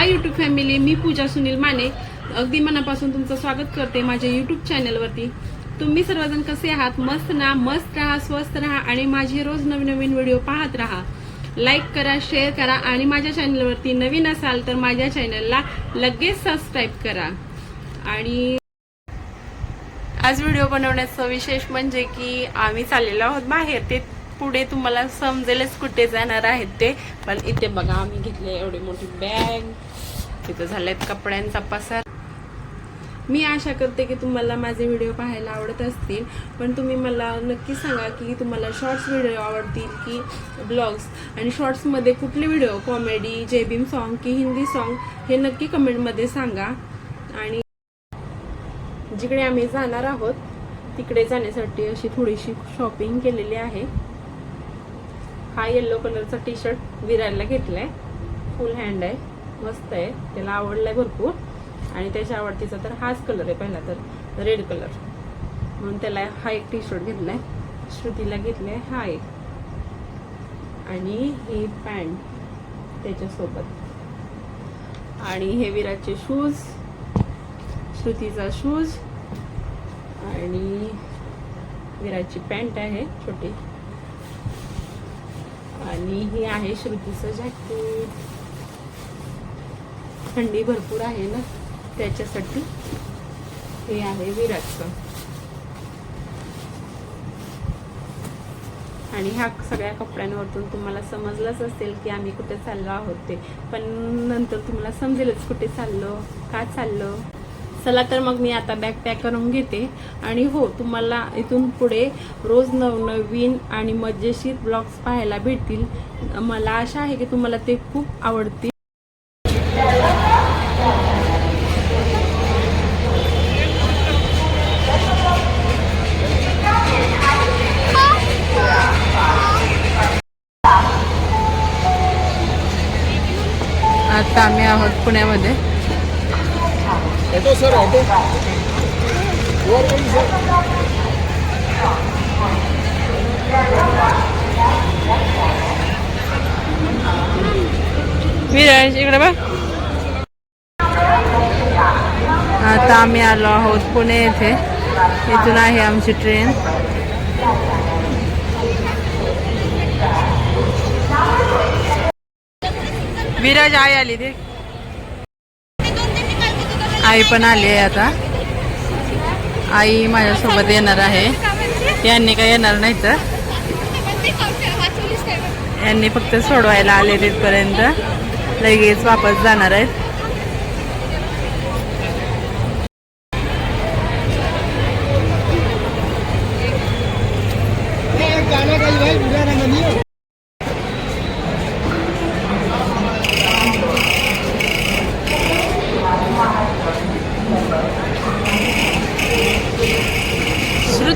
हाय YouTube family मी पूजा सुनील माने. अगदी मनापासून तुमचं स्वागत करते माझ्या यूट्यूब चॅनलवरती तुम्ही सर्वजण कसे आहात? मस्त ना? मस्त राहा स्वस्त राहा आणि माझे रोज नवीन नवीन व्हिडिओ पाहत राहा. लाईक करा शेअर करा आणि माझ्या चॅनलवरती नवीन असाल तर माझ्या चॅनलला लगेच सबस्क्राईब करा. आणि आज व्हिडिओ बनवण्याचं विशेष म्हणजे की आम्ही चाललेलो आहोत बाहेर. ते पुढे तुम्हाला समजेलच कुठे जाणार आहेत ते. पण इथे बघा आम्ही घेतले एवढी मोठी बॅग तिथं झालेत कपड्यांचा पसार. मी आशा करते की तुम्हाला माझे व्हिडिओ पाहायला आवडत असतील. पण तुम्ही मला नक्की सांगा की तुम्हाला शॉर्ट्स व्हिडिओ आवडतील की ब्लॉग्स आणि शॉर्ट्समध्ये कुठले व्हिडिओ कॉमेडी जेबीम सॉन्ग की हिंदी सॉन्ग हे नक्की कमेंटमध्ये सांगा. आणि जिकडे आम्ही जाणार आहोत तिकडे जाण्यासाठी अशी थोडीशी शॉपिंग केलेली आहे. हा येल्लो कलरचा टी शर्ट विरायला घेतलाय. फुल हँड आहे. मस्त आहे. त्याला आवडलाय भरपूर. आणि त्याच्या आवडतीचा तर हाच कलर आहे पहिला तर रेड कलर म्हणून त्याला हा एक टी शर्ट घेतलाय. श्रुतीला घेतलाय हा एक. आणि ही पॅन्ट त्याच्यासोबत. आणि हे विराटचे शूज श्रुतीचा शूज आणि विराजची पॅन्ट आहे छोटी. आणि हे आहे श्रुतीचं जॅकेट थंडी भरपूर आहे ना त्याच्यासाठी हे आहे विराटचं. आणि ह्या सगळ्या कपड्यांवरतून तुम्हाला समजलंच असेल की आम्ही कुठे चाललो आहोत ते. पण नंतर तुम्हाला समजेलच कुठे चाललो का चाललो. चला तर मग मी आता बॅग पॅक करून घेते. आणि हो तुम्हाला इथून पुढे रोज नवनवीन आणि मजेशीर ब्लॉग्स पाहायला भेटतील. मला आशा आहे की तुम्हाला ते खूप आवडतील. आता आम्ही आहोत पुण्यामध्ये. विराज इकडे बघ. आता आम्ही आलो आहोत पुणे येथे. इथून आहे आमची ट्रेन. विराज आई आली ते आई पण आली आहे आता. आई माझ्यासोबत येणार आहे. यांनी काय येणार नाही तर. यांनी फक्त सोडवायला आले तिथपर्यंत लगेच वापस जाणार आहेत.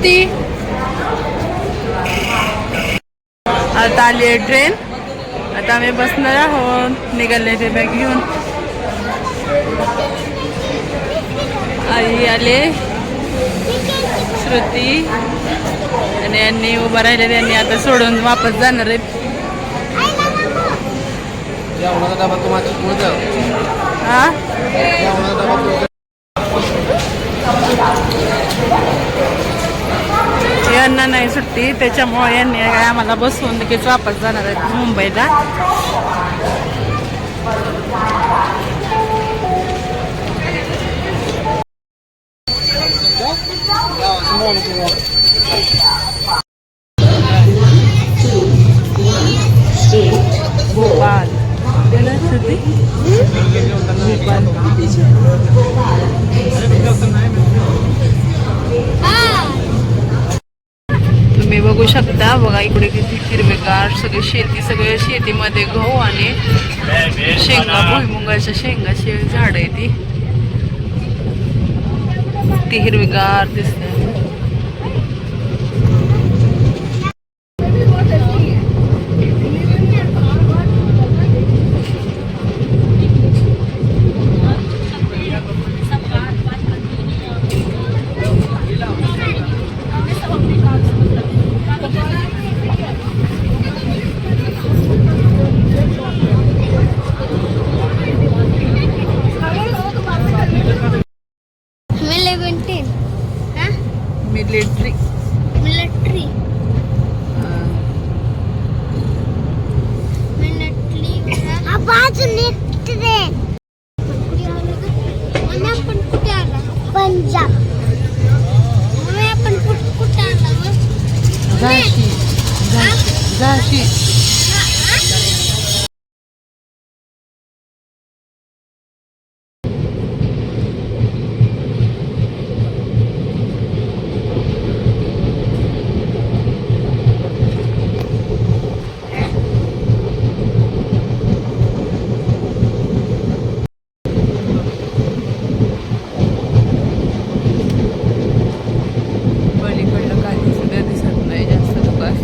श्रुती आता आली आहे ट्रेन आता आम्ही बसणार आहोत. निघाले ते बॅग घेऊन. आई आले. श्रुती. आणि यांनी उभं राहिले त्यांनी आता सोडून वापस जाणार आहेत हा? यांना नाही सुट्टी त्याच्यामुळे यांनी आम्हाला बसवून लगेच वापस जाणार आहेत मुंबईला. या शकता. बघा इकडे किती हिरवेगार सगळे शेती सगळे शेतीमध्ये गहू आणि शेंगा भुईमुगाच्या शेंगाची झाड आहे ती ती हिरवीगार दिसते पंजाब मम्मी आपण कुठे कुठे आला गं? झाशी झाशी पलीकडलं काही सुद्धा दिसत नाही जास्त दुकान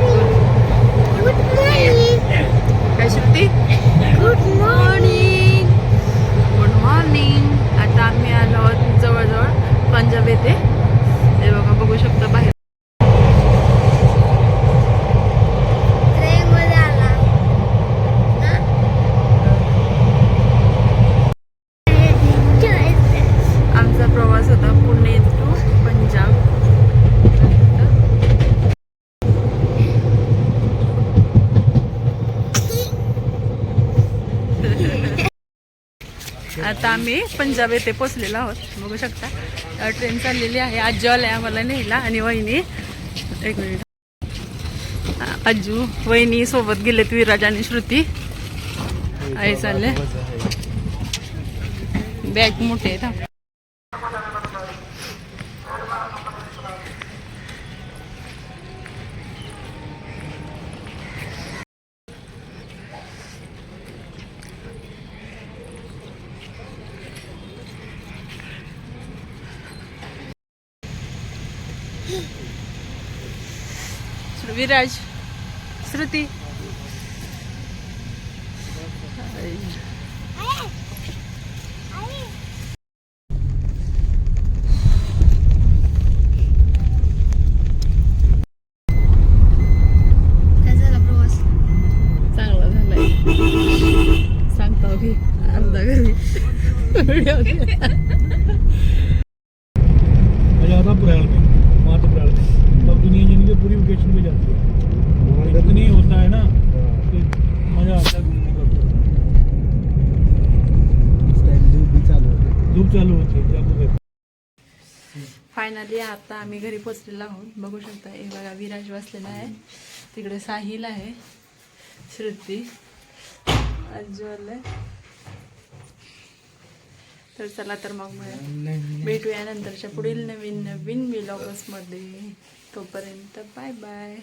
गुड मॉर्निंग काय Shruti good morning good morning आता आम्ही आलो आहोत जवळजवळ पंजाब येथे हे बघा बघू शकता बाहेर ट्रेन मध्ये आला ना आमचा प्रवास होता पुणे टू पंजाब आता आम्ही पंजाब येथे पोचलेलो आहोत. बघू शकता. ट्रेन चाललेली आहे. आजी आल्या आम्हाला नेहला आणि वहिनी. एक मिनिट आजू वहिनी सोबत गेलेत विराज आणि श्रुती. आहे चालले बॅग मोठे आहेत. हा. श्रु- विराज श्रुती काय झाला प्रवास चांगला झालाय सांगता घे अर्धा घरी व्हिडिओ घे. अच्छा आता अप्रैल में मार्च अप्रैल में तब दुनिया जिन के पूरी वेकेशन पे जाती है रद्द नहीं होता है ना तो मजा आता है घूमने का धूप चालू होते फायनली आता आम्ही घरी पोचलेलो आहोत. बघू शकता हे बघा विराज बसलेला आहे. तिकडे साहिल आहे श्रुती अज्वल तर चला तर मग भेटूया नंतरच्या पुढील नवीन नवीन मध्ये. तोपर्यंत बाय बाय